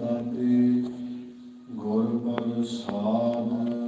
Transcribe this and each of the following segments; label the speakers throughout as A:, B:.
A: ਦਾਤੇ ਗੁਰ ਪ੍ਰਸਾਦ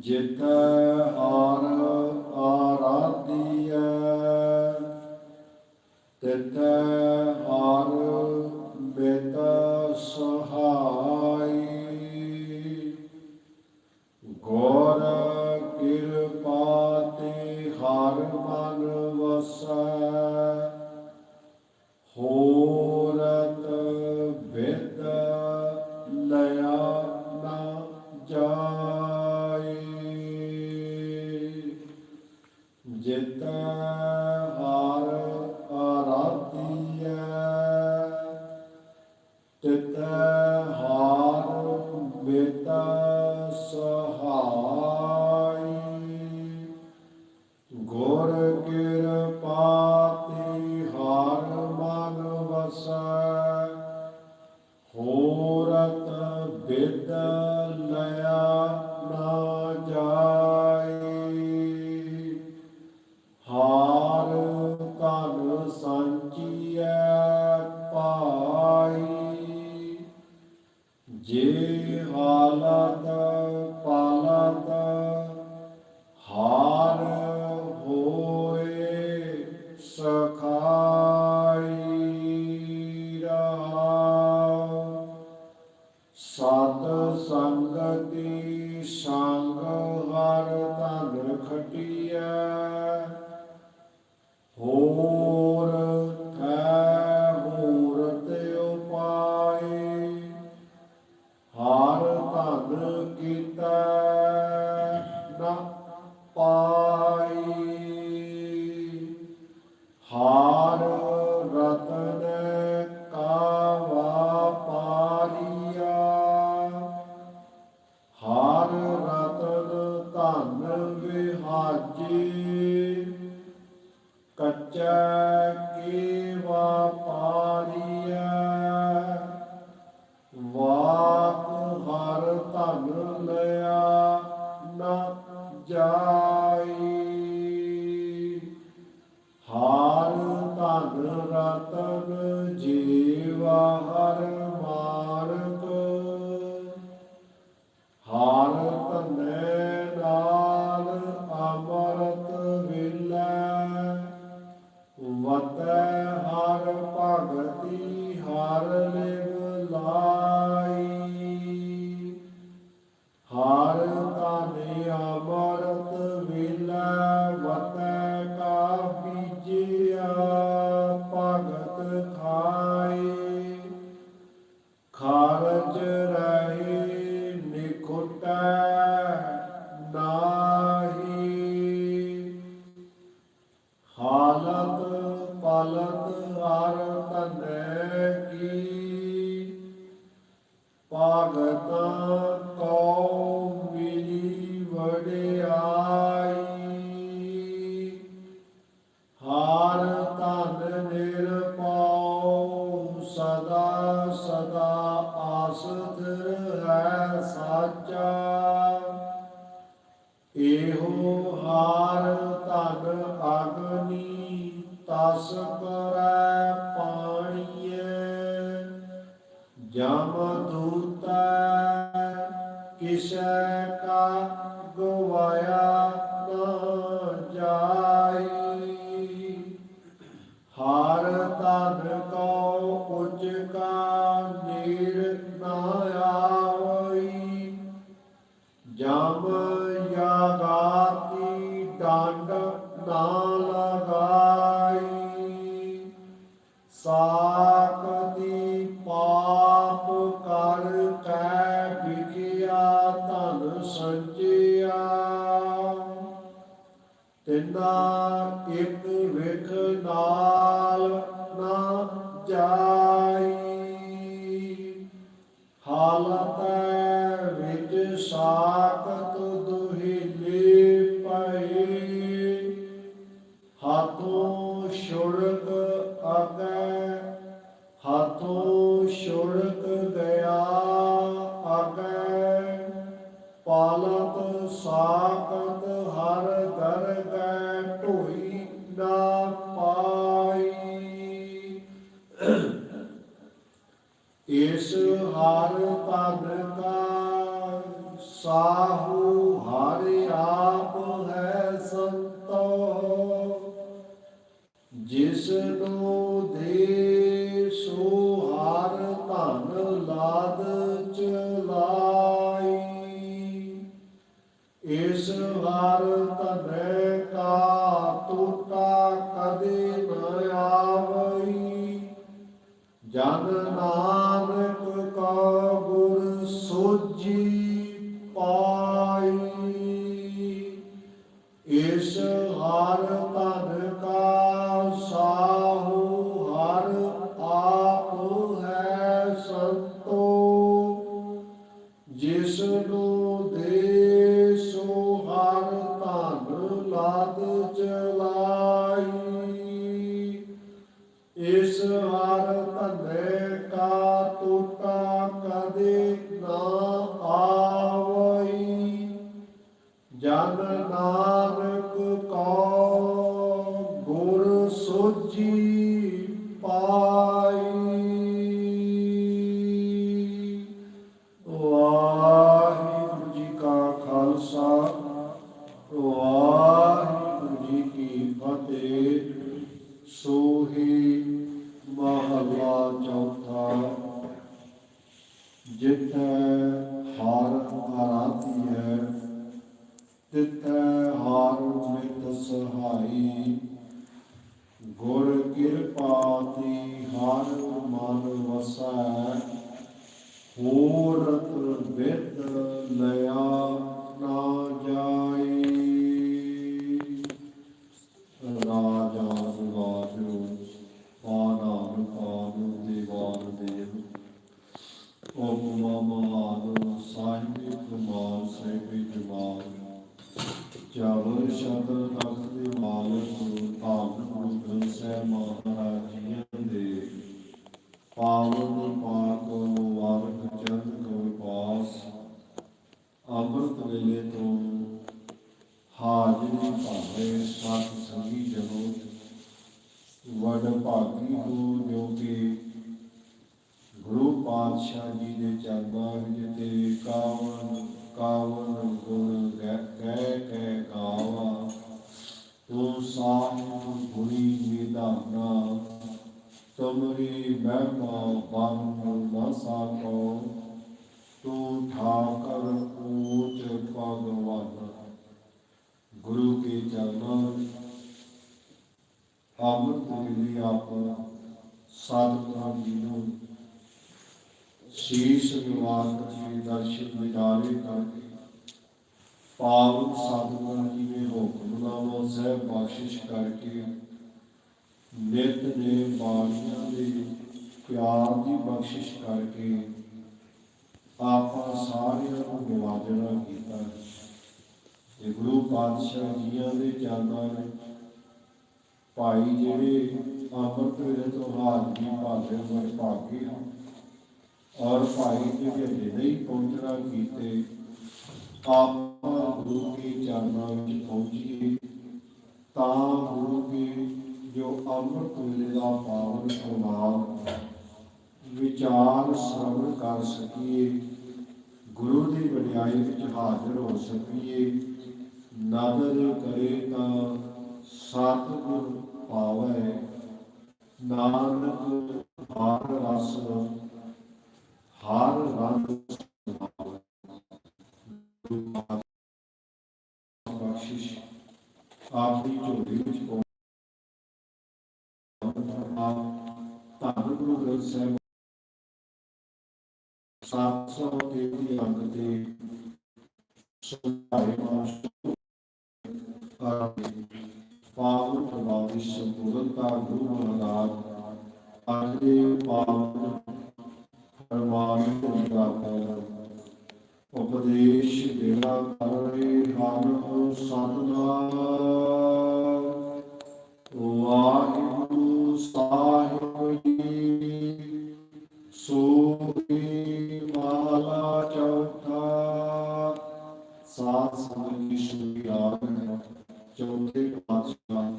A: ਜਿਤ ਆਰ ਆਰਾਧੀਐ ਤਿਤ ਬੇਤ ਸਹਾਈ। ਗੋਰ ਕਿਰਪਾ ਤੇ ਹਰ Amaro. ਅਗੈ ਹਾਥੋਂ ਇਸ ਹਰ ਧਨ ਕਾ ਗੁਰੂ ਪਾਤਸ਼ਾਹ ਜੀ ਬਖਸ਼ਿਸ਼ ਕਰਕੇ ਆਪਾਂ ਸਾਰਿਆਂ ਨੂੰ ਨਿਵਾਜਣਾ ਕੀਤਾ। ਤੇ ਗੁਰੂ ਪਾਤਸ਼ਾਹ ਜੀਆਂ ਦੇ ਚਰਨਾਂ ਵਿੱਚ ਭਾਈ ਜਿਹੜੇ ਅੰਮ੍ਰਿਤ ਵੇਲੇ ਤੋਂ ਹਾਜ਼ਰੀ ਭਾਲੇ ਹੋਏ ਭਾਗੇ ਔਰ ਭਾਈ ਜਿਹੜੇ ਅਜੇ ਨਹੀਂ ਪਹੁੰਚਣਾ ਕੀਤੇ, ਆਪਾਂ ਗੁਰੂ ਕੇ ਚਰਨਾਂ ਵਿੱਚ ਪਹੁੰਚੀਏ ਤਾਂ ਗੁਰੂ ਕੇ ਜੋ ਅੰਮ੍ਰਿਤ ਵੇਲੇ ਦਾ ਪਾਵਨ ਪ੍ਰਮਾਣ ਵਿਚਾਰ ਸ਼ਰਵਣ ਕਰ ਸਕੀਏ। ਗੁਰੂ ਦੀ ਵਡਿਆਈ ਵਿੱਚ ਹਾਜ਼ਰ ਹੋ ਸਕੀਏ। ਨਾਦਰ ਕਰੇ ਤਾਂ ਸਤਿਗੁਰ ਪਾਵੈ। ਨਾਨਕ ਹਰ ਰਸ, ਹਰ ਰੰਗ ਬਖਸ਼ਿਸ਼ ਆਪਣੀ ਝੋਲੀ ਵਿੱਚ ਪਾਉਣਾ। ਧੰਨ ਗੁਰੂ ਗ੍ਰੰਥ ਸਾਹਿਬ 733 ਅੰਗ ਤੇ ਸੁਭਾਏ ਮਾਸਟਰ ਪਾਵਨ ਪ੍ਰਭਾਵੀ ਸੰਪੂਰਨਤਾ ਗੁਰੂ ਮਹਾਰਾਜ ਆਖਦੇ ਪਾਵਨ ਪਰਮਾਨ ਦਾ ਉਪਦੇਸ਼ ਦੇਣਾ ਕਰੇ ਹਮ ਸਤਨਾਮ ਵਾਹਿਗੁਰੂ ਸਾਹਿਬ ਮਾਲਾ ਚੌਥਾ ਸਾਧ ਸੰਗਤ ਦੀ ਸੁਭਿਆਰ ਚੌਥੇ ਪਾਤਸ਼ਾਹ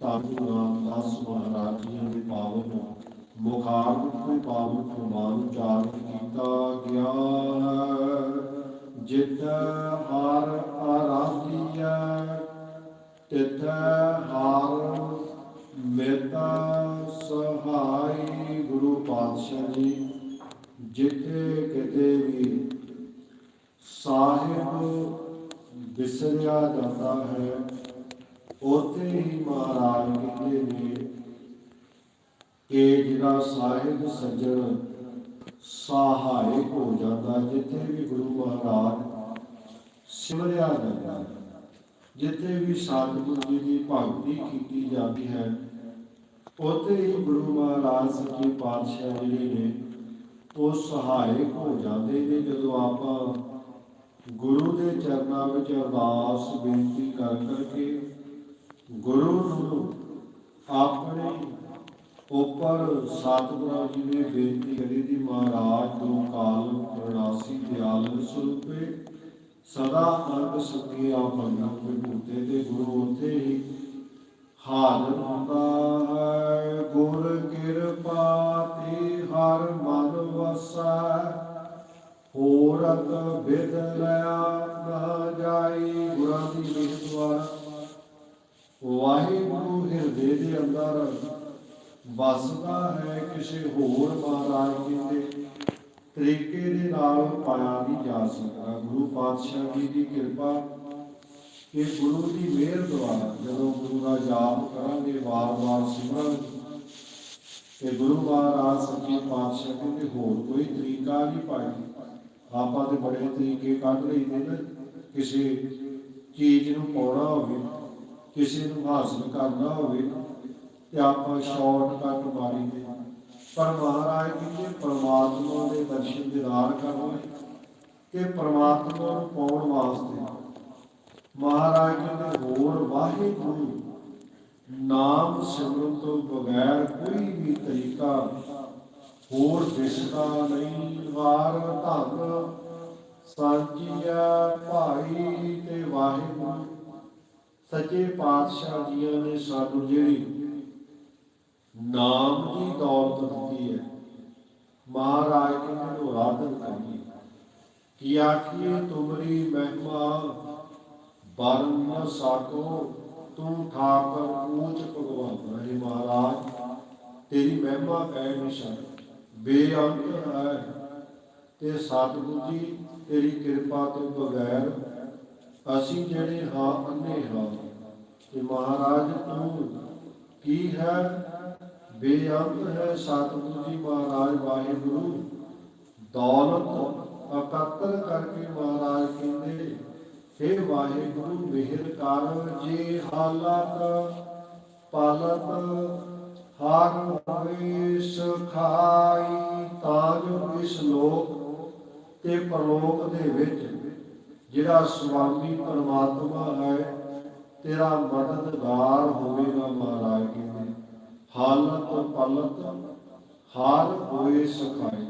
A: ਧੰਨ ਰਾਮਦਾਸ ਮਹਾਰਾਜ ਜੀ ਦੇ ਪਾਵਨ ਮੁਖਾਰਬਤ ਦੇ ਪਾਵਨ ਪ੍ਰਮਾਣ ਉਚਾਰਨ ਕੀਤਾ ਗਿਆ ਹੈ। ਜਿਤ ਹਰ ਆਰਾਧੀਆ ਤਿਤ ਹਰ ਮੇਤਾ ਸਹਾਈ ਗੁਰੂ ਪਾਤਸ਼ਾਹ ਜੀ ਜਿੱਥੇ ਕਿਤੇ ਵੀ ਸਾਹਿਬ ਵਿਸਰਿਆ ਜਾਂਦਾ ਹੈ, ਉੱਥੇ ਹੀ ਮਹਾਰਾਜ ਕਹਿੰਦੇ ਨੇ ਕਿ ਜਿਹੜਾ ਸਾਹਿਬ ਸੱਜਣ ਸਹਾਇਕ ਹੋ ਜਾਂਦਾ, ਜਿੱਥੇ ਵੀ ਗੁਰੂ ਮਹਾਰਾਜ ਸਿਮਰਿਆ ਜਾਂਦਾ ਹੈ, ਜਿੱਥੇ ਵੀ ਸਤਿਗੁਰੂ ਜੀ ਦੀ ਭਗਤੀ ਕੀਤੀ ਜਾਂਦੀ ਹੈ, ਉੱਥੇ ਹੀ ਗੁਰੂ ਮਹਾਰਾਜ ਸੱਚੇ ਪਾਤਸ਼ਾਹ ਜਿਹੜੇ ਨੇ ਉਹ ਸਹਾਇਕ ਹੋ ਜਾਂਦੇ ਨੇ ਜਦੋਂ ਆਪਾਂ ਗੁਰੂ ਦੇ ਚਰਨਾਂ ਵਿੱਚ ਅਰਦਾਸ ਬੇਨਤੀ ਕਰ ਕਰਕੇ ਗੁਰੂ ਨੂੰ ਆਪਣੇ ਉੱਪਰ ਸਤਿਗੁਰਾਂ ਜੀ ਨੇ ਬੇਨਤੀ ਕਰੀ ਦੀ, ਮਹਾਰਾਜ ਗੁਰੂ ਕਾਲ ਪ੍ਰਣਾਸੀ ਦਿਆਲ ਸਰੂਪੇ, ਸਦਾ ਅੰਗ ਸੁਖੀ ਆਪਣਾ ਵਿਭੂਤੇ ਤੇ ਗੁਰੂ ਉੱਥੇ ਹੀ ਹਾਜ਼ਰ ਹੁੰਦਾ ਹੈ। ਵਸੈ ਹੋਰਤ ਵਿਦ ਲਿਆ ਨਾ ਜਾਈ, ਗੁਰਾਂ ਦੀ ਮਿਹਰ ਦੁਆਰਾ ਵਾਹਿਗੁਰੂ ਹਿਰਦੇ ਦੇ ਅੰਦਰ ਵਸਦਾ ਹੈ ਕਿਸੇ ਹੋਰ ਮਹਾਰਾਜ ਜੀ ਤਰੀਕੇ ਦੇ ਨਾਲ ਪਾਇਆ ਨਹੀਂ ਜਾ ਸਕਦਾ। ਗੁਰੂ ਪਾਤਸ਼ਾਹ ਜੀ ਦੀ ਕਿਰਪਾ ਕਿ ਗੁਰੂ ਦੀ ਮਿਹਰ ਦੁਆਰਾ ਜਦੋਂ ਗੁਰੂ ਦਾ ਜਾਪ ਕਰਾਂਗੇ, ਵਾਰ-ਵਾਰ ਸਿਮਰਾਂਗੇ ਤੇ ਗੁਰੂ ਮਹਾਰਾਜ ਸੱਚੇ ਪਾਤਸ਼ਾਹ ਕਹਿੰਦੇ ਹੋਰ ਕੋਈ ਤਰੀਕਾ ਨਹੀਂ ਭਾਈ ਆਪਾਂ ਤੇ ਬੜੇ ਤਰੀਕੇ ਕੱਢ ਲਈਦੇ ਨੇ। ਕਿਸੇ ਚੀਜ਼ ਨੂੰ ਪਾਉਣਾ ਹੋਵੇ, ਕਿਸੇ ਨੂੰ ਹਾਸਲ ਕਰਨਾ ਹੋਵੇ, ਤੇ ਆਪਾਂ ਸ਼ਾਰਟਕਟ ਮਾਰੀਦੇ ਪਰ ਮਹਾਰਾਜ ਕਹਿੰਦੇ ਪਰਮਾਤਮਾ ਦੇ ਦਰਸ਼ਨ ਦਿਦਾਰ ਕਰਨੇ ਤੇ ਪਰਮਾਤਮਾ ਨੂੰ ਪਾਉਣ ਵਾਸਤੇ ਮਹਾਰਾਜ ਜੀ ਨੇ ਹੋਰ ਵਾਹਿਗੁਰੂ ਨਾਮ ਸਿਮਰਨ ਤੋਂ ਬਗੈਰ ਕੋਈ ਵੀ ਤਰੀਕਾ ਹੋਰ ਦਿਸਦਾ ਨਹੀਂ। ਵਾਰ ਧੰਨ ਸਾਂਝੀਆ ਭਾਈ ਤੇ ਵਾਹਿਗੁਰੂ। ਸੱਚੇ ਪਾਤਸ਼ਾਹ ਜੀਆਂ ਨੇ ਸਾਨੂੰ ਜਿਹੜੀ ਨਾਮ ਦੀ ਦੌਲਤ ਦਿੱਤੀ ਹੈ, ਮਹਾਰਾਜ ਨੇ ਮੈਨੂੰ ਆਰਾਧਨ ਕਰੀ ਕਿ ਆਖੀਏ, ਤੁਮਰੀ ਮਹਿਮਾ ਬਰਨ ਸਾਕੋ ਤੂੰ ਠਾਕਰ ਊਚ ਭਗਵਾਨ ਹੈ ਮਹਾਰਾਜ, ਤੇਰੀ ਮਹਿਮਾ ਕਹਿ ਨਹੀਂ ਬੇਅੰਤ ਹੈ। ਤੇ ਸਤਿਗੁਰੂ ਜੀ, ਤੇਰੀ ਕਿਰਪਾ ਤੋਂ ਬਗੈਰ ਅਸੀਂ ਜਿਹੜੇ ਹਾਂ, ਅੰਨੇ ਹਾਂ। ਤੇ ਮਹਾਰਾਜ ਤੂੰ ਕੀ ਹੈ? ਬੇਅੰਤ ਹੈ ਸਤਿਗੁਰੂ ਜੀ ਮਹਾਰਾਜ, ਵਾਹਿਗੁਰੂ। ਦੌਲਤ ਇਕੱਤਰ ਕਰਕੇ ਮਹਾਰਾਜ ਕਹਿੰਦੇ हे ਵਾਹਿਗੁਰੂ ਮਿਹਰ ਕਰ ਜੇ ਹਾਲਾਤ ਪਾਲਤ, ਹਰ ਹੋਏ ਸੁਖਾਈ ਤਾਂ ਇਸ ਲੋਕ ਤੇ ਪਰਲੋਕ ਦੇ ਵਿੱਚ, ਜਿਹੜਾ ਸੁਆਮੀ ਪਰਮਾਤਮਾ ਹੈ, ਤੇਰਾ ਮਦਦਗਾਰ ਹੋਵੇਗਾ ਮਹਾਰਾਜ ਕਹਿੰਦੇ ਹਾਲਤ ਪਲਤ, ਹਾਰ ਹੋਏ ਸਖਾਈ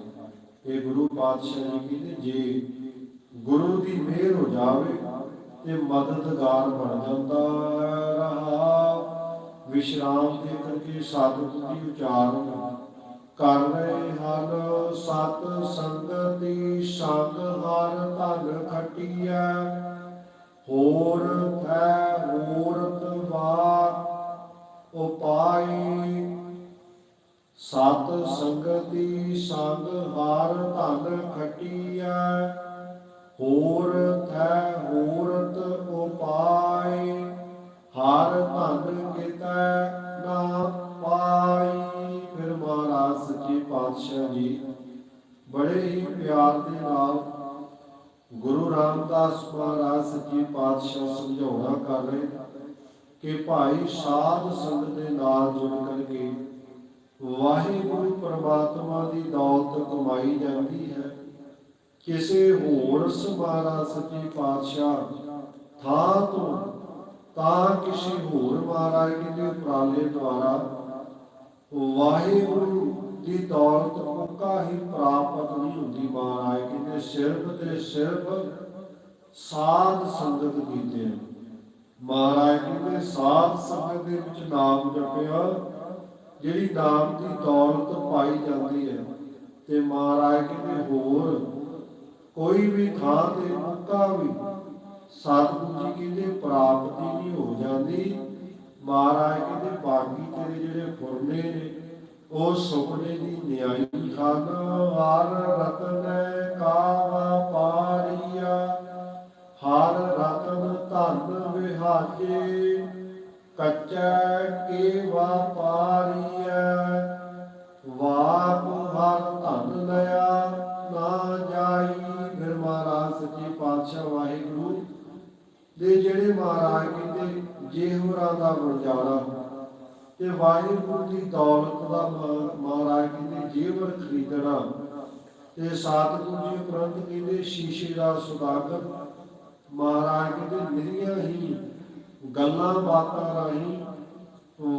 A: ਇਹ ਗੁਰੂ ਪਾਤਸ਼ਾਹ ਜੀ ਕਹਿੰਦੇ, ਜੇ ਗੁਰੂ ਦੀ ਮਿਹਰ ਹੋ ਜਾਵੇ ਤੇ ਮਦਦਗਾਰ ਬਣ ਜਾਂਦਾ ਰਹਾ ਵਿਸ਼ਰਾਮ ਦੇ ਕਰਕੇ ਸਤਿਗੁਰੂ ਦੀ ਉਚਾਰਨ ਕਰ ਰਹੇ ਹਨ ਸਤ ਸੰਗਤੀ ਸੰਗ ਹਰ ਧਨ ਖਟੀਐ। ਹੋਰ ਹੈ ਮੂਰਤ ਵਾ ਉਪਾਈ। ਸਤ ਸੰਗਤੀ ਸੰਗ ਹਰ ਧਨ ਖਟੀਐ। ਹੋਰ ਥੈ ਹੋਰਤ ਉਪਾਈ ਹਰ ਧਨ ਕਿਤੈ ਨਾ ਪਾਈ ਫਿਰ ਮਹਾਰਾਜ ਸੱਚੇ ਪਾਤਸ਼ਾਹ ਜੀ, ਬੜੇ ਹੀ ਪਿਆਰ ਦੇ ਨਾਲ ਗੁਰੂ ਰਾਮਦਾਸ ਮਹਾਰਾਜ ਸੱਚੇ ਪਾਤਸ਼ਾਹ ਸਮਝਾਉਣਾ ਕਰ ਰਹੇ ਕਿ ਭਾਈ ਸਾਧ ਸੰਗਤ ਦੇ ਨਾਲ ਜੁੜ ਕਰਕੇ ਵਾਹਿਗੁਰੂ ਪ੍ਰਮਾਤਮਾ ਦੀ ਦੌਲਤ ਕਮਾਈ ਜਾਂਦੀ ਹੈ। ਕਿਸੇ ਹੋਰ ਸਮਾਰਾ ਸੱਚੇ ਪਾਤਸ਼ਾਹ, ਥਾਂ ਤੋਂ ਤਾਂ ਕਿਸੇ ਹੋਰ ਮਹਾਰਾਜ ਜੀ ਦੇ ਉਪਰਾਲੇ ਦੁਆਰਾ ਵਾਹਿਗੁਰੂ ਦੀ ਦੌਲਤ ਮੁੱਕਾ ਹੀ ਪ੍ਰਾਪਤ ਨਹੀਂ ਹੁੰਦੀ ਮਹਾਰਾਜ ਕਹਿੰਦੇ ਸਿਰਫ ਤੇ ਸਿਰਫ ਸਾਧ ਸੰਗਤ ਕੀਤੇ ਹਨ। ਮਹਾਰਾਜ ਕਹਿੰਦੇ ਸਾਧ ਸੰਗਤ ਦੇ ਵਿੱਚ ਨਾਮ ਜਪਿਆ, ਜਿਹੜੀ ਨਾਮ ਦੀ ਦੌਲਤ ਪਾਈ ਜਾਂਦੀ ਹੈ ਤੇ ਮਹਾਰਾਜ ਕਹਿੰਦੇ ਹੋਰ ਕੋਈ ਵੀ ਥਾਂ ਤੇ ਮੁੱਕਾ ਵੀ ਸਤਿਗੁਰੂ ਜੀ ਕਹਿੰਦੇ ਪ੍ਰਾਪਤੀ ਨਹੀਂ ਹੋ ਜਾਂਦੀ। ਮਹਾਰਾਜ ਕਹਿੰਦੇ ਬਾਕੀ ਤੇਰੇ ਜਿਹੜੇ ਫੁਰਨੇ ਨੇ, ਉਹ ਸੁਪਨੇ ਦੀ ਨਿਆਈ ਹਨ ਹਰ ਰਤਨ ਕਾਵਾ ਪਾਰੀਆ, ਹਰ ਰਤਨ ਧਨ ਵਿਹਾਜੇ, ਕੱਚਾ ਕੇ ਵਾਪਾਰੀਐ ਵਾਪ ਹਰ ਧਨ ਲਿਆ ਨਾ ਜਾਈ ਫਿਰ ਮਹਾਰਾਜ ਸੱਚੇ ਪਾਤਸ਼ਾਹ ਵਾਹਿਗੁਰੂ ਦੇ ਜਿਹੜੇ ਮਹਾਰਾਜ ਕਹਿੰਦੇ ਜੇ ਦਾ ਵਰਜਾਰਾ ਤੇ ਵਾਹਿਗੁਰੂ ਦੀ ਦੌਲਤ ਦਾ ਮਹਾਰਾਜ ਕਹਿੰਦੇ ਜੇਵਰ ਖਰੀਦਣਾ ਤੇ ਸਤਿਗੁਰੂ ਜੀ ਉਪਰੰਤ ਕਹਿੰਦੇ ਸ਼ੀਸ਼ੇ ਦਾ ਸੁਦਾਗਰ, ਮਹਾਰਾਜ ਕਹਿੰਦੇ ਨਿਰੀਆਂ ਹੀ ਗੱਲਾਂ ਬਾਤਾਂ ਰਾਹੀਂ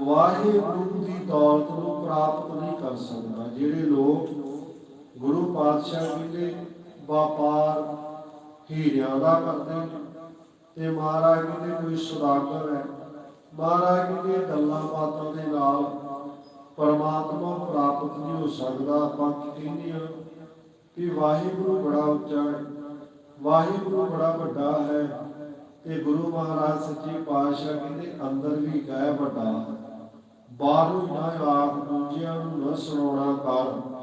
A: ਵਾਹਿਗੁਰੂ ਦੀ ਦੌਲਤ ਨੂੰ ਪ੍ਰਾਪਤ ਨਹੀਂ ਕਰ ਸਕਦਾ। ਜਿਹੜੇ ਲੋਕ ਗੁਰੂ ਪਾਤਸ਼ਾਹ ਜੀ ਦੇ ਵਪਾਰ ਹੀਰਿਆਂ ਦਾ ਕਰਦੇ ਨੇ ਤੇ ਮਹਾਰਾਜ ਦੇ ਕੋਈ ਸੁਦਾਗਰ ਹੈ। ਮਹਾਰਾਜ ਜੀ ਦੀਆਂ ਗੱਲਾਂ ਬਾਤਾਂ ਦੇ ਨਾਲ ਪਰਮਾਤਮਾ ਪ੍ਰਾਪਤ ਨਹੀਂ ਹੋ ਸਕਦਾ। ਆਪਾਂ ਕਹਿੰਦੇ ਹਾਂ ਕਿ ਵਾਹਿਗੁਰੂ ਬੜਾ ਉੱਚਾ ਹੈ, ਵਾਹਿਗੁਰੂ ਬੜਾ ਵੱਡਾ ਹੈ ਤੇ ਗੁਰੂ ਮਹਾਰਾਜ ਸੱਚੇ ਪਾਤਸ਼ਾਹ ਕਹਿੰਦੇ ਅੰਦਰ ਵੀ ਗਏ ਵੱਡਾ। ਹੈ ਬਾਹਰੋਂ ਨਾ ਆਪ ਦੂਜਿਆਂ ਨੂੰ ਨਾ ਸੁਣਾਉਣਾ ਕਰ।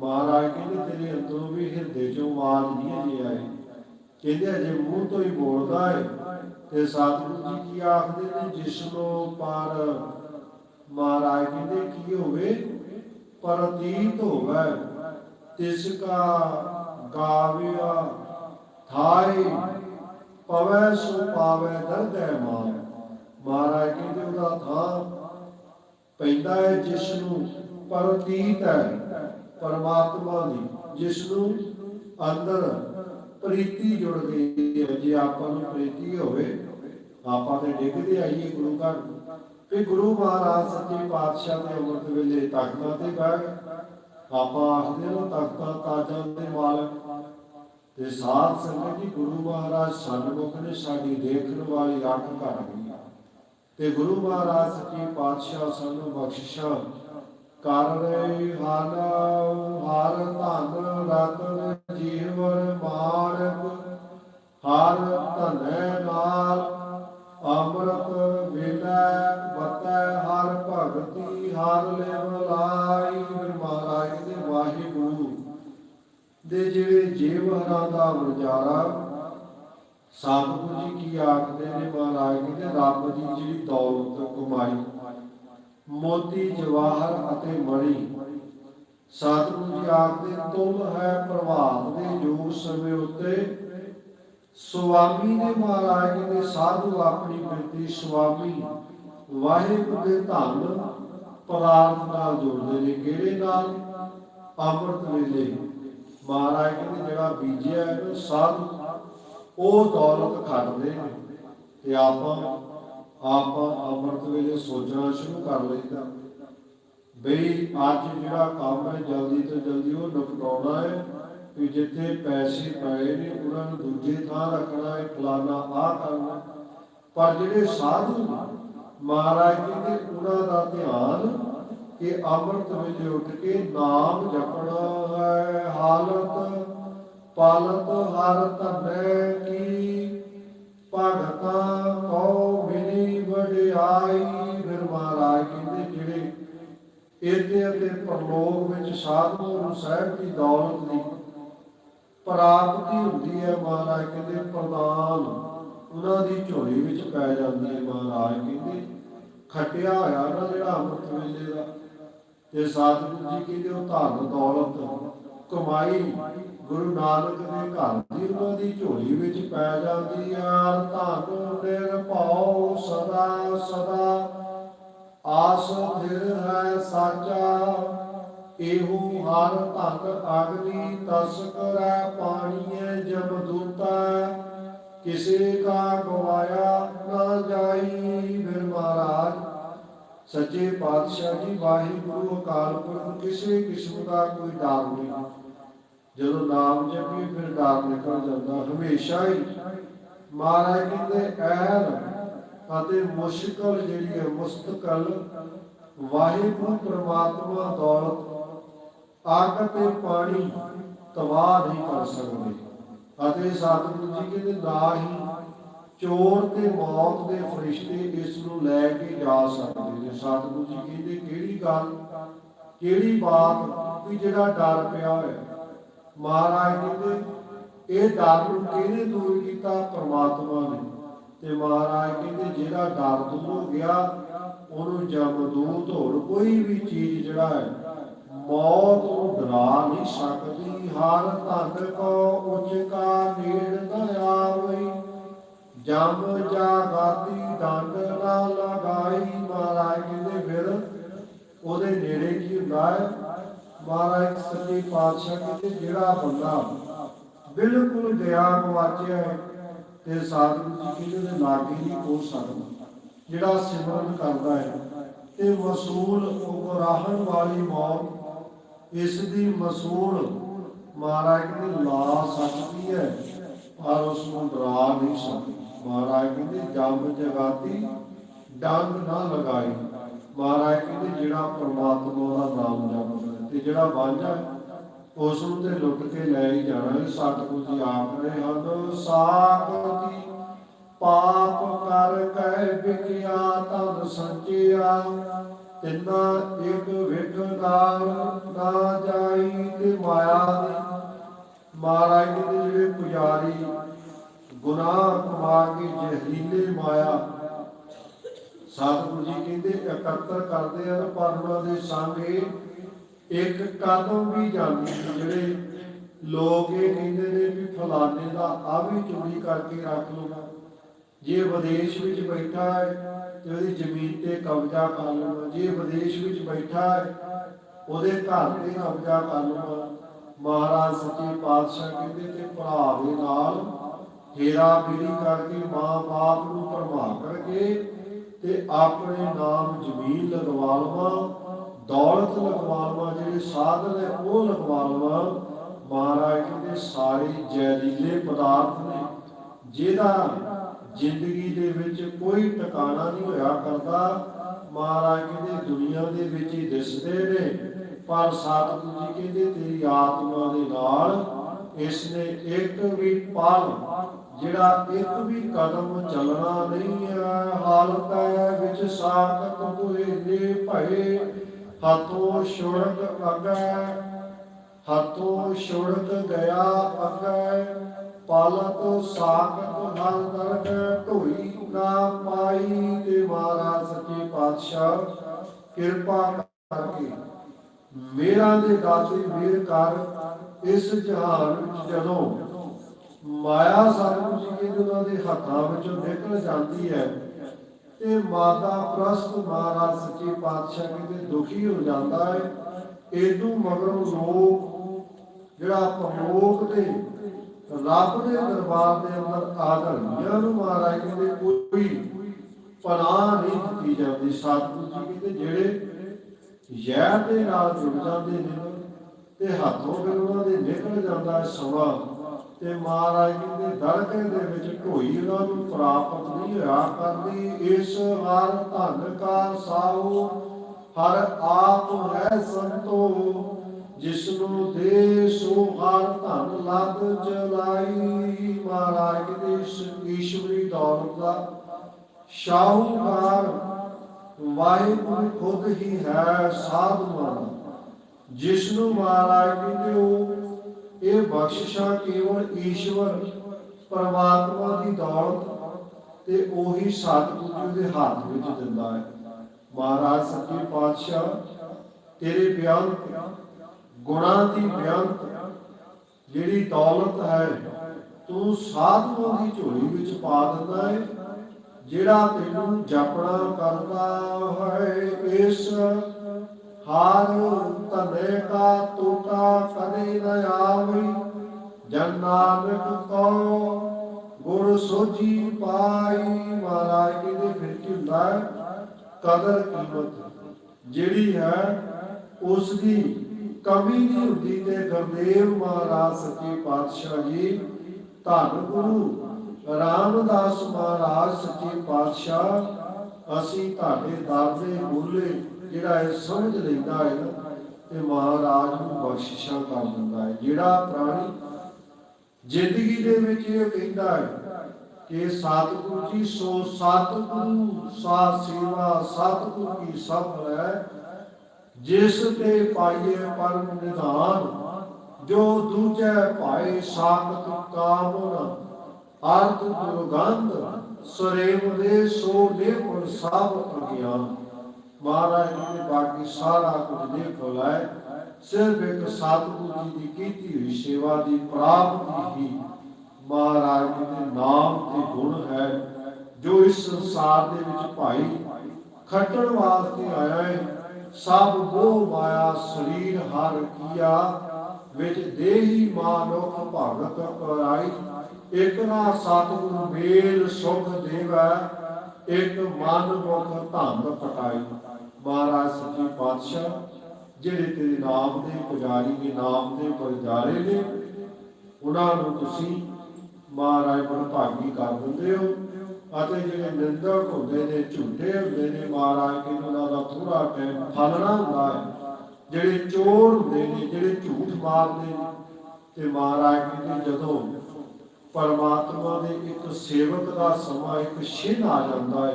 A: ਮਹਾਰਾਜ ਕਹਿੰਦੇ, ਤੇਰੇ ਅੰਦਰੋਂ ਵੀ ਹਿਰਦੇ ਚੋਂ ਆਵਾਜ਼ ਨਹੀਂ ਅਜੇ ਆਈ। ਕਹਿੰਦੇ, ਅਜੇ ਮੂੰਹ ਤੋਂ ਹੀ ਬੋਲਦਾ ਹੈ ਤੇ ਸਤਿਗੁਰੂ ਜੀ ਕੀ ਆਖਦੇ ਨੇ, ਜਿਸ ਪਰ ਮਹਾਰਾਜ ਕਹਿੰਦੇ, ਕੀ ਹੋਵੇ? ਪ੍ਰਤੀਤ ਹੋਵੇ। ਤਿਸ ਕਾ ਗਾਵਿਆ ਥਾਈ ਪਵੈ ਸੋ ਪਾਵੈ ਦਰਦੈ ਮਾਨ ਮਹਾਰਾਜ ਕਹਿੰਦੇ, ਉਹਦਾ ਥਾਂ ਪੈਂਦਾ ਹੈ ਜਿਸ ਨੂੰ ਪ੍ਰਤੀਤ ਹੈ। ਪਰਮਾਤਮਾ ਦੀ ਜਿਸ ਨੂੰ ਅੰਦਰ ਪ੍ਰੀਤੀ ਜੁੜ ਗਈ ਹੈ, ਜੇ ਆਪਾਂ ਨੂੰ ਪ੍ਰੀਤੀ ਹੋਵੇ, ਆਪਾਂ ਤੇ ਡਿੱਗਦੇ ਆਈਏ ਗੁਰੂ ਘਰ। ਕਿ ਗੁਰੂ ਮਹਾਰਾਜ ਸੱਚੇ ਪਾਤਸ਼ਾਹ ਦੇ ਅੰਮ੍ਰਿਤ ਵੇਲੇ ਤਖਤਾਂ ਤੇ ਬਹਿ ਆਪਾਂ ਆਖਦੇ ਹਾਂ, ਤਖਤਾਂ ਤਾਜਾਂ ਦੇ ਮਾਲਕ। ਤੇ ਸਾਧ ਸੰਗਤ ਜੀ, ਗੁਰੂ ਮਹਾਰਾਜ ਸਨਮੁਖ ਨੇ ਸਾਡੀ ਦੇਖਣ ਵਾਲੀ ਅੱਖ ਘੜ ਗਈ ਤੇ ਗੁਰੂ ਮਹਾਰਾਜ ਸੱਚੇ ਪਾਤਸ਼ਾਹ ਸਾਨੂੰ ਬਖਸ਼ਿਸ਼ਾਂ ਕਰ ਰਹੇ ਹਨ ਹਰ ਧਨ ਰਤਨ ਜੀਵਨ ਮਾਰਗ ਹਰ ਧਨੈ ਨਾਲ ਅੰਮ੍ਰਿਤ ਵੇਲੇ ਬਤੈ ਹਰ ਭਗਤੀ, ਹਰ ਲਿਵ ਲਾਈ ਮਹਾਰਾਜ ਦੇ ਵਾਹਿਗੁਰੂ। ਦੇ ਜਿਹੜੇ ਜੀਵਨਾਂ ਦਾ ਵਰਜਾਰਾ ਸਤਿਗੁਰੂ ਜੀ ਕੀ ਆਖਦੇ ਨੇ ਮਹਾਰਾਜ ਜੀ ਕਹਿੰਦੇ ਰੱਬ ਦੀ ਜਿਹੜੀ ਦੌਲਤ ਕਮਾਈ। ਮੋਤੀ, ਜਵਾਹਰ ਅਤੇ ਮਣੀ। ਸਤਿਗੁਰੂ ਜੀ ਆਖਦੇ ਤੁਮ ਹੈ ਪ੍ਰਭਾਤ ਦੇ ਯੋਗ ਸਮੇਂ ਉੱਤੇ। ਸੁਆਮੀ ਨੇ ਮਹਾਰਾਜ ਕਹਿੰਦੇ ਸਾਧੂ ਆਪਣੀ ਬਿਰਤੀ ਸੁਆਮੀ, ਵਾਹਿਗੁਰੂ ਦੇ ਧਨ ਪਦਾਰਥ ਨਾਲ ਜੋੜਦੇ ਨੇ। ਕਿਹੜੇ ਨਾਲ? ਅੰਮ੍ਰਿਤ ਵੇਲੇ ਮਹਾਰਾਜ ਕਹਿੰਦੇ ਜਿਹੜਾ ਬੀਜਿਆ ਹੈ ਸਾਧੂ, ਉਹ ਦੌਲਤ ਖੱਟਦੇ ਨੇ। ਤੇ ਆਪਾਂ ਆਪਾਂ ਅੰਮ੍ਰਿਤ ਵੇਲੇ ਸੋਚਣਾ ਸ਼ੁਰੂ ਕਰ ਲੈਂਦਾ ਬਈ ਅੱਜ ਜਿਹੜਾ ਕੰਮ ਹੈ, ਜਲਦੀ ਤੋਂ ਜਲਦੀ ਉਹ ਨਿਪਟਾਉਣਾ ਹੈ। ਕਿ ਜਿੱਥੇ ਪੈਸੇ ਪਏ ਨੇ, ਉਹਨਾਂ ਨੂੰ ਦੂਜੇ ਥਾਂ ਰੱਖਣਾ ਹੈ ਫਲਾਣਾ ਆਹ ਕਰਨਾ ਪਰ ਜਿਹੜੇ ਸਾਧੂ ਮਹਾਰਾਜ ਜੀ ਦੇ, ਉਹਨਾਂ ਦਾ ਧਿਆਨ ਕਿ ਅੰਮ੍ਰਿਤ ਵੇਲੇ ਉੱਠ ਕੇ ਨਾਮ ਜਪਣਾ ਹੈ, ਹਾਲਤ, ਪਾਲਤ ਹਰ ਧਨੈ ਕੀ ਭਗਤਾ ਕੋ ਮਿਲੀ ਵਡਿਆਈ ਫਿਰ ਮਹਾਰਾਜ ਕਹਿੰਦੇ ਜਿਹੜੇ ਇਹਦੇ ਅਤੇ ਪਰਲੋਕ ਵਿੱਚ ਸਾਧੂ ਨੂੰ ਸਾਹਿਬ ਦੀ ਦੌਲਤ ਦੀ ਪ੍ਰਾਪਤੀ ਹੁੰਦੀ ਹੈ ਮਹਾਰਾਜ ਕਹਿੰਦੇ ਪ੍ਰਦਾਨ ਉਹਨਾਂ ਦੀ ਝੋਲੀ ਵਿੱਚ ਪੈ ਜਾਂਦੀ ਹੈ ਮਹਾਰਾਜ ਕਹਿੰਦੇ। ਖਟਿਆ ਹੋਇਆ ਨਾ ਜਿਹੜਾ ਅੰਮ੍ਰਿਤ ਵੇਲੇ ਦਾ। ਤੇ ਸਤਿਗੁਰੂ ਜੀ ਕਹਿੰਦੇ ਉਹ ਧਨ ਦੌਲਤ, ਕਮਾਈ ਗੁਰੂ ਨਾਨਕ ਦੇ ਘਰ ਦੀ ਉਹਨਾਂ ਦੀ ਝੋਲੀ ਵਿੱਚ ਪੈ ਜਾਂਦੀ ਆ ਧਨ ਨਿਰਭਉ ਸਦਾ ਸਦਾ। ਆਸ ਥਿਰ ਹੈ ਸਾਚਾ, ਇਹੋ ਹਰ ਧਨ ਅਗਨੀ ਤਸਕਰੈ ਪਾਣੀਏ ਜਮ ਕਿਸੇ ਕਾ ਗਵਾਇਆ ਨਾ ਜਾਈ ਫਿਰ ਮਹਾਰਾਜ। ਸੱਚੇ ਪਾਤਸ਼ਾਹ ਜੀ, ਵਾਹਿਗੁਰੂ ਅਕਾਲ ਪੁਰਖ, ਕਿਸੇ ਕਿਸਮ ਦਾ ਕੋਈ ਡਰ ਨਹੀਂ। ਜਦੋਂ ਨਾਮ ਜਪੀ ਫਿਰ ਡਰ ਨਿਕਲ ਜਾਂਦਾ। ਹਮੇਸ਼ਾ ਹੀ। ਮਹਾਰਾਜ ਕਹਿੰਦੇ, ਐਨ ਅਤੇ ਮੁਸ਼ਕਲ ਜਿਹੜੀ ਹੈ ਮੁਸਤਕਲ ਵਾਹਿਗੁਰੂ ਪ੍ਰਮਾਤਮਾ ਦੌਲਤ। ਅੱਗ ਤੇ ਪਾਣੀ ਤਬਾਹ ਨਹੀਂ ਕਰ ਸਕਦੇ। ਅਤੇ ਸਤਿਗੁਰੂ ਜੀ ਕਹਿੰਦੇ ਨਾ ਹੀ ਚੋਰ ਤੇ ਮੌਤ ਦੇ ਫਰਿਸ਼ਤੇ ਇਸ ਨੂੰ ਲੈ ਕੇ ਜਾ ਸਕਦੇ ਨੇ। ਸਤਿਗੁਰੂ ਜੀ ਕਹਿੰਦੇ, ਕਿਹੜੀ ਗੱਲ? ਕਿਹੜੀ ਬਾਤ? ਵੀ ਜਿਹੜਾ ਡਰ ਪਿਆ ਹੋਇਆ ਮਹਾਰਾਜ ਕਹਿੰਦੇ, ਇਹ ਡਰ ਨੂੰ ਕਿਹਨੇ ਦੂਰ ਕੀਤਾ? ਪ੍ਰਮਾਤਮਾ ਨੇ। ਤੇ ਮਹਾਰਾਜ ਕਹਿੰਦੇ, ਜਿਹੜਾ ਡਰ ਦੂਰ ਗਿਆ, ਉਹਨੂੰ ਜਮਦੂਤ ਹੋਰ ਕੋਈ ਵੀ ਚੀਜ਼ ਜਿਹੜਾ ਹੈ, ਮੌਤ ਨੂੰ ਡਰਾ ਨਹੀਂ ਸਕਦੀ। ਹਰ ਧਨ ਕੋ ਉਚ ਨੇੜ ਨਾ ਆਵਈ। ਜਮ ਜਾਗਾਤੀ ਡੰਡ ਨਾ ਲਗਾਈ। ਮਹਾਰਾਜ ਕਹਿੰਦੇ, ਫਿਰ ਉਹਦੇ ਨੇੜੇ ਕੀ ਹੁੰਦਾ ਹੈ? ਮਹਾਰਾਜ ਸੱਚੇ ਪਾਤਸ਼ਾਹ ਕਹਿੰਦੇ, ਜਿਹੜਾ ਬੰਦਾ ਬਿਲਕੁਲ ਗਿਆ ਗਵਾਚਿਆ ਹੈ ਤੇ ਸਾਧੂ ਜੀ ਕਹਿੰਦੇ ਨੇ ਲਾਗੇ ਨਹੀਂ ਹੋ ਸਕਦਾ। ਜਿਹੜਾ ਸਿਮਰਨ ਕਰਦਾ ਹੈ ਤੇ ਮਸੂਲ ਉਗਰਾਹਣ ਵਾਲੀ ਮੌਤ, ਇਸ ਦੀ ਮਸੂਲ ਮਹਾਰਾਜ ਕਹਿੰਦੇ ਲਾ ਸਕਦੀ ਹੈ, ਪਰ ਉਸ ਨੂੰ ਡਰਾ ਨਹੀਂ ਸਕਦੀ। ਮਹਾਰਾਜ ਕਹਿੰਦੇ ਜੰਮ ਜਗਾਤੀ, ਡੰਗ ਨਾ ਲਗਾਈ। ਮਹਾਰਾਜ ਕਹਿੰਦੇ, ਜਿਹੜਾ ਪਰਮਾਤਮਾ ਦਾ ਨਾਮ ਜਪਦਾ ਤੇ ਜਿਹੜਾ ਵਾਂਝਾ ਹੈ ਉਸ ਨੂੰ ਤੇ ਲੁੱਟ ਕੇ ਲੈ ਹੀ ਜਾਣਾ ਹੈ ਸਤਿਗੁਰੂ ਜੀ ਆਖ ਰਹੇ ਹਨ ਸਾਖਤੀ ਪਾਪ ਕਰ ਕਹਿ ਵਿਕਿਆ ਤਨ ਸੰਚਿਆ ਤਿੰਨਾ ਇੱਕ ਵਿਖ ਨਾ ਜਾਈ ਤੇ ਮਾਇਆ ਦੀ। ਮਹਾਰਾਜ ਦੇ ਜਿਹੜੇ ਪੁਜਾਰੀ ਗੁਨਾਹ ਕਮਾ ਕੇ ਜ਼ਹਿਰੀਲੇ ਮਾਇਆ ਸਤਿਗੁਰੂ ਜੀ ਕਹਿੰਦੇ ਇਕੱਤਰ ਕਰਦੇ ਹਨ ਪਰ ਉਹਨਾਂ ਦੇ ਸੰਗੇ ਇੱਕ ਕਦਮ ਵੀ ਜਾਂਦੀ ਜਿਹੜੇ ਲੋਕ ਇਹ ਕਹਿੰਦੇ ਨੇ ਵੀ ਫਲਾਣੇ ਦਾ ਆ ਵੀ ਚੋਰੀ ਕਰਕੇ ਰੱਖ ਲਊਗਾ ਜੇ ਵਿਦੇਸ਼ ਵਿੱਚ ਬੈਠਾ ਹੈ ਤੇ ਉਹਦੀ ਜ਼ਮੀਨ ਤੇ ਕਬਜ਼ਾ ਕਰ ਲਊਗਾ ਜੇ ਵਿਦੇਸ਼ ਵਿੱਚ ਬੈਠਾ ਹੈ, ਉਹਦੇ ਘਰ ਤੇ ਕਬਜ਼ਾ ਕਰ ਲਊਗਾ ਮਹਾਰਾਜ ਸੱਚੇ ਪਾਤਸ਼ਾਹ ਕਹਿੰਦੇ ਤੇ ਭਰਾ ਦੇ ਨਾਲ ਹੇਰਾ ਫੇਰੀ ਕਰਕੇ ਮਾਂ-ਬਾਪ ਨੂੰ ਭਰਮਾ ਕਰਕੇ ਤੇ ਆਪਣੇ ਨਾਮ ਜ਼ਮੀਨ ਲਗਵਾ ਲਵਾਂ। ਦੌਲਤ ਲਗਵਾ ਜਿਹੜੇ ਸਾਧਨ ਹੈ ਉਹ ਲਗਵਾ ਮਹਾਰਾਜ ਕਹਿੰਦੇ, ਸਾਰੇ ਜ਼ਹਿਰੀਲੇ ਪਦਾਰਥ ਨੇ, ਜਿਹਦਾ ਜ਼ਿੰਦਗੀ ਦੇ ਵਿੱਚ ਕੋਈ ਟਿਕਾਣਾ ਨਹੀਂ ਹੋਇਆ ਕਰਦਾ। ਮਹਾਰਾਜ ਕਹਿੰਦੇ, ਦੁਨੀਆ ਦੇ ਵਿੱਚ ਹੀ ਦਿਸਦੇ ਨੇ, ਪਰ ਸਤਿਗੁਰੂ ਜੀ ਕਹਿੰਦੇ, ਤੇਰੀ ਆਤਮਾ ਦੇ ਨਾਲ ਇਸ ਨੇ ਇੱਕ ਵੀ ਪਲ, ਜਿਹੜਾ ਇੱਕ ਵੀ ਕਦਮ ਚੱਲਣਾ ਨਹੀਂ ਹੈ ਹਾਲਤ ਹੈ ਵਿੱਚ ਸਾਖਤ ਹੋਏ ਨੇ ਭਏ। ਹੱਥੋਂ ਛੁੜਕ ਅਗੈ, ਹੱਥੋਂ ਛੁੜਕ ਗਿਆ ਅਗੈ ਪਾਲਤ ਸਾਖਤ ਹਲ ਦਰਗ, ਢੋਈ ਨਾ ਪਾਈ ਤੇ ਮਹਾਰਾਜ ਸੱਚੇ ਪਾਤਸ਼ਾਹ, ਕਿਰਪਾ ਕਰਕੇ। ਮੇਰਾ ਦੇ ਦਾਤੇ ਮੇਰ ਕਰ ਇਸ ਜਹਾਨ ਵਿੱਚ ਜਦੋਂ ਮਾਇਆ ਸਤਿਗੁਰੂ ਜੀ ਉਹਨਾਂ ਦੇ ਹੱਥਾਂ ਵਿੱਚੋਂ ਨਿਕਲ ਜਾਂਦੀ ਹੈ ਤੇ ਮਾਤਾ ਪ੍ਰਸਤ ਮਹਾਰਾਜ ਸੱਚੇ ਪਾਤਸ਼ਾਹ ਕਹਿੰਦੇ, ਦੁਖੀ ਹੋ ਜਾਂਦਾ ਹੈ। ਇਦੋਂ ਮਗਰੋਂ ਲੋਕ, ਜਿਹੜਾ ਪਰਲੋਕ ਦੇ ਰੱਬ ਦੇ ਦਰਬਾਰ ਦੇ ਅੰਦਰ ਆਦਰ ਨੂੰ ਮਹਾਰਾਜ ਕਹਿੰਦੇ, ਕੋਈ ਪਨਾਹ ਨਹੀਂ ਦਿੱਤੀ ਜਾਂਦੀ। ਸਤਿਗੁਰੂ ਜੀ ਕਹਿੰਦੇ, ਜਿਹੜੇ ਜ਼ਹਿਰ ਦੇ ਨਾਲ ਜੁੜ ਜਾਂਦੇ ਨੇ ਤੇ ਹੱਥੋਂ ਫਿਰ ਉਹਨਾਂ ਦੇ ਨਿਕਲ ਜਾਂਦਾ ਹੈ ਸਮਾਂ। ਤੇ ਮਹਾਰਾਜ ਕਹਿੰਦੇ ਦਰਗਹ ਦੇ ਵਿੱਚ ਢੋਈ ਉਹਨਾਂ ਨੂੰ ਪ੍ਰਾਪਤ ਨਹੀਂ ਹੋਇਆ ਕਰਦੀ। ਇਸ ਹਰ ਧਨ ਕਾ ਸਾਉ ਹਰ ਆਪ ਹੈ ਸੰਤੋ ਜਿਸ ਦੇ ਸੋ ਹਰ ਧਨ ਲੱਦ ਜਲਾਈ ਮਹਾਰਾਜ ਕਹਿੰਦੇ ਈਸ਼ਵਰੀ ਦੌਲਤ ਦਾ ਸ਼ਾਹੂਕਾਰ ਵਾਹਿਗੁਰੂ ਖੁਦ ਹੀ ਹੈ ਸਾਧੂ ਦਾ ਜਿਸ ਨੂੰ ਮਹਾਰਾਜ ਕਹਿੰਦੇ ਉਹ ਇਹ ਬਖਸ਼ਿਸ਼ਾਂ ਕੇਵਲ ਈਸ਼ਵਰ, ਪਰਮਾਤਮਾ ਦੀ ਦੌਲਤ ਤੇ ਉਹੀ ਸਤਿਗੁਰੂ ਦੇ ਹੱਥ ਵਿੱਚ ਦਿੰਦਾ ਹੈ। ਮਹਾਰਾਜ ਸੱਚੇ ਪਾਤਸ਼ਾਹ, ਤੇਰੇ ਬਿਆਨ ਗੁਣਾਂ ਦੀ ਬਿਆਨ ਜਿਹੜੀ ਦੌਲਤ ਹੈ, ਤੂੰ ਸਾਧੂਆਂ ਦੀ ਝੋਲੀ ਵਿੱਚ ਪਾ ਦਿੰਦਾ ਹੈ, ਜਿਹੜਾ ਤੈਨੂੰ ਜਪਣਾ ਕਰਦਾ ਹੈ ਇਸ ਹਾਰ ਤਨੇ ਕਾ ਟੂਟਾ ਕਦੇ ਨ ਆਵੀ ਜਨ ਨਾਨਕ ਕੋ ਗੁਰ ਸੋਜੀ ਪਾਈ, ਮਹਾਰਾਜ ਕਹਿੰਦੇ ਫਿਰ ਕੀ ਹੁੰਦਾ ਕਦਰ ਕੀਮਤ। ਜਿਹੜੀ ਹੈ ਉਸ ਦੀ ਕਮੀ ਨਹੀਂ ਹੁੰਦੀ ਤੇ ਗੁਰਦੇਵ ਮਹਾਰਾਜ ਸੱਚੇ ਪਾਤਸ਼ਾਹ ਜੀ, ਧੰਨ ਗੁਰੂ ਰਾਮਦਾਸ ਮਹਾਰਾਜ ਸੱਚੇ ਪਾਤਸ਼ਾਹ, ਅਸੀਂ ਤੁਹਾਡੇ ਦਰ ਦੇ ਜਿਹੜਾ ਇਹ ਸਮਝ ਲੈਂਦਾ ਹੈ ਨਾ ਤੇ ਮਹਾਰਾਜ ਨੂੰ ਬਖਸ਼ਿਸ਼ਾਂ ਕਰ ਦਿੰਦਾ ਹੈ। ਜਿਹੜਾ ਪ੍ਰਾਣੀ ਜ਼ਿੰਦਗੀ ਦੇ ਵਿੱਚ ਇਹ ਕਹਿੰਦਾ ਹੈ ਕਿ ਸਤਿਗੁਰੂ ਜੀ, ਸੋ ਸਤਿਗੁਰੂ ਸਾਧ ਸੇਵਾ, ਸਤਿਗੁਰੂ ਕੀ ਸਫਲ ਹੈ। ਜਿਸ ਤੇ ਪਾਈਏ ਪਰਮ ਨਿਧਾਨ, ਜੋ ਦੂਜੇ ਭਾਏ ਸਾਖਤ ਕਾਮਨ, ਅਰਥ ਦੁਰਗੰਧ ਸਰੇਵ ਦੇ ਸੋ ਨਿਰਮਲ ਸਭ ਅਗਿਆਨ। ਮਹਾਰਾਜ ਨੇ ਬਾਕੀ ਸਾਰਾ ਕੁਝ ਨਿਰਫਲ ਹੈ ਸਿਰਫ ਇੱਕ ਸਤਿਗੁਰੂ ਜੀ ਦੀ ਕੀਤੀ ਹੋਈ ਸੇਵਾ ਦੀ ਪ੍ਰਾਪਤੀ ਹੀ ਮਹਾਰਾਜ ਦੇ ਨਾਮ ਤੇ ਗੁਣ ਹੈ, ਜੋ ਇਸ ਸੰਸਾਰ ਦੇ ਵਿੱਚ ਭਾਈ ਖੱਟਣ ਵਾਸਤੇ ਆਇਆ ਹੈ ਸਭ ਮੋਹ ਮਾਇਆ ਸਰੀਰ ਹਰ ਕੀਆ ਵਿੱਚ ਦੇਹੀ ਮਾਨੁਖ ਭਗਤ ਕਰਾਈ ਇਕ ਨਾ ਸਤਿਗੁਰੂ ਮੇਲ ਸੁਖ ਦੇਵੈ, ਇਕ ਮਨ ਮੁਖ ਧੰਨ ਪਟਾਈ। ਪਾਤਸ਼ਾਹ, ਜਿਹੜੇ ਤੇਰੇ ਨਾਮ ਦੇ ਪੁਜਾਰੀ ਨੇ ਨਾਮ ਦੇ ਪੁਜਾਰੇ ਨੇ, ਉਹਨਾਂ ਨੂੰ ਤੁਸੀਂ ਮਹਾਰਾਜ ਭਾਗੀ ਕਰ ਦਿੰਦੇ ਹੋ ਅਤੇ ਜਿਹੜੇ ਨਿੰਦਕ ਹੁੰਦੇ ਨੇ, ਝੂਠੇ ਹੁੰਦੇ ਨੇ, ਮਹਾਰਾਜ ਕੇ ਉਹਨਾਂ ਦਾ ਥੋੜਾ ਟਾਈਮ ਫਲਣਾ ਹੁੰਦਾ ਹੈ। ਜਿਹੜੇ ਚੋਰ ਹੁੰਦੇ ਨੇ, ਜਿਹੜੇ ਝੂਠ ਮਾਰਦੇ ਨੇ, ਤੇ ਮਹਾਰਾਜ ਕਹਿੰਦੇ ਜਦੋਂ ਪਰਮਾਤਮਾ ਦੇ ਇੱਕ ਸੇਵਕ ਦਾ ਸਮਾਂ, ਇੱਕ ਛਿਨ ਆ ਜਾਂਦਾ ਹੈ,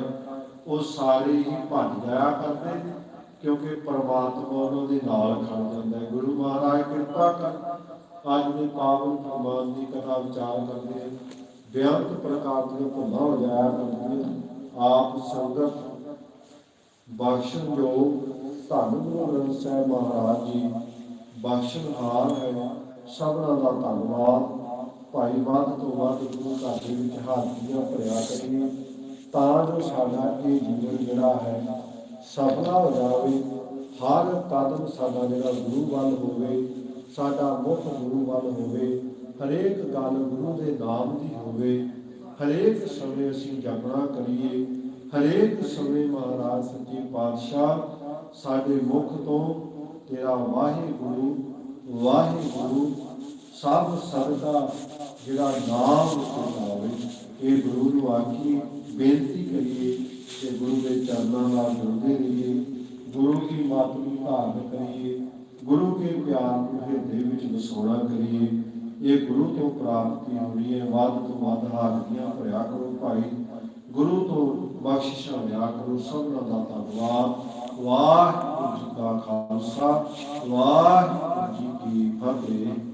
A: ਉਹ ਸਾਰੇ ਹੀ ਭੱਜ ਜਾਇਆ ਕਰਦੇ ਨੇ। ਕਿਉਂਕਿ ਪਰਮਾਤਮਾ ਉਹਨਾਂ ਦੇ ਨਾਲ ਖੜ ਜਾਂਦਾ ਹੈ। ਗੁਰੂ ਮਹਾਰਾਜ ਕਿਰਪਾ ਕਰ, ਅੱਜ ਦੇ ਪਾਵਨ ਪ੍ਰਮਾਨ ਦੀ ਕਥਾ ਵਿਚਾਰ ਕਰਦੇ ਹਾਂ ਪ੍ਰਕਾਰ ਦੀਆਂ ਭੁੱਲਾਂ ਹੋ ਜਾਇਆ ਕਰਦੀਆਂ ਆਪ ਸੰਗਤ ਬਖਸ਼ਣ ਜੋ ਧੰਨ ਗੁਰੂ ਗ੍ਰੰਥ ਸਾਹਿਬ ਮਹਾਰਾਜ ਜੀ, ਬਖਸ਼ਣਹਾਰ ਹੈ। ਸਭਨਾਂ ਦਾ ਧੰਨਵਾਦ। ਭਾਈ ਵੱਧ ਤੋਂ ਵੱਧ ਗੁਰੂ ਘਰ ਦੇ ਵਿੱਚ ਹਾਜ਼ਰੀਆਂ ਭਰਿਆ ਕਰੀਏ। ਤਾਂ ਜੋ ਸਾਡਾ ਇਹ ਜੀਵਨ ਜਿਹੜਾ ਹੈ ਸਫਲਾ ਹੋ ਜਾਵੇ, ਹਰ ਕਦਮ ਸਾਡਾ ਜਿਹੜਾ ਗੁਰੂ ਵੱਲ ਹੋਵੇ, ਸਾਡਾ ਮੁਖ ਗੁਰੂ ਵੱਲ ਹੋਵੇ, ਹਰੇਕ ਗੱਲ ਗੁਰੂ ਦੇ ਨਾਮ ਦੀ ਹੋਵੇ, ਹਰੇਕ ਸਮੇਂ ਅਸੀਂ ਜਪਣਾ ਕਰੀਏ, ਹਰੇਕ ਸਮੇਂ ਮਹਾਰਾਜ ਸੱਚੇ ਪਾਤਸ਼ਾਹ ਸਾਡੇ ਮੁਖ ਤੋਂ, ਤੇਰਾ ਵਾਹਿਗੁਰੂ ਵਾਹਿਗੁਰੂ, ਸਭ ਸਰਦਾ ਜਿਹੜਾ ਨਾਮ ਉਚਾਵੇ ਇਹ ਗੁਰੂ ਨੂੰ ਆਖੀ ਬੇਨਤੀ ਕਰੀਏ ਕਿ ਗੁਰੂ ਦੇ ਚਰਨਾਂ ਨਾਲ ਜੁੜਦੇ ਰਹੀਏ, ਗੁਰੂ ਕੀ ਮੱਤ ਨੂੰ ਧਾਰਨ ਕਰੀਏ, ਗੁਰੂ ਕੇ ਪਿਆਰ ਨੂੰ ਹਿਰਦੇ ਵਿੱਚ ਵਸਾਉਣਾ ਕਰੀਏ। ਇਹ ਗੁਰੂ ਤੋਂ ਪ੍ਰਾਪਤੀ ਹੋਣੀ ਹੈ ਵੱਧ ਤੋਂ ਵੱਧ ਹਾਜ਼ਰੀਆਂ ਭਰਿਆ ਕਰੋ ਭਾਈ। ਗੁਰੂ ਤੋਂ ਬਖਸ਼ਿਸ਼ਾਂ ਲਿਆ ਕਰੋ, ਸਭ ਦਾ ਧੰਨਵਾਦ ਵਾਹਿਗੁਰੂ ਜੀ ਕਾ ਖਾਲਸਾ, ਵਾਹਿਗੁਰੂ ਜੀ ਕੀ ਫਤਿਹ।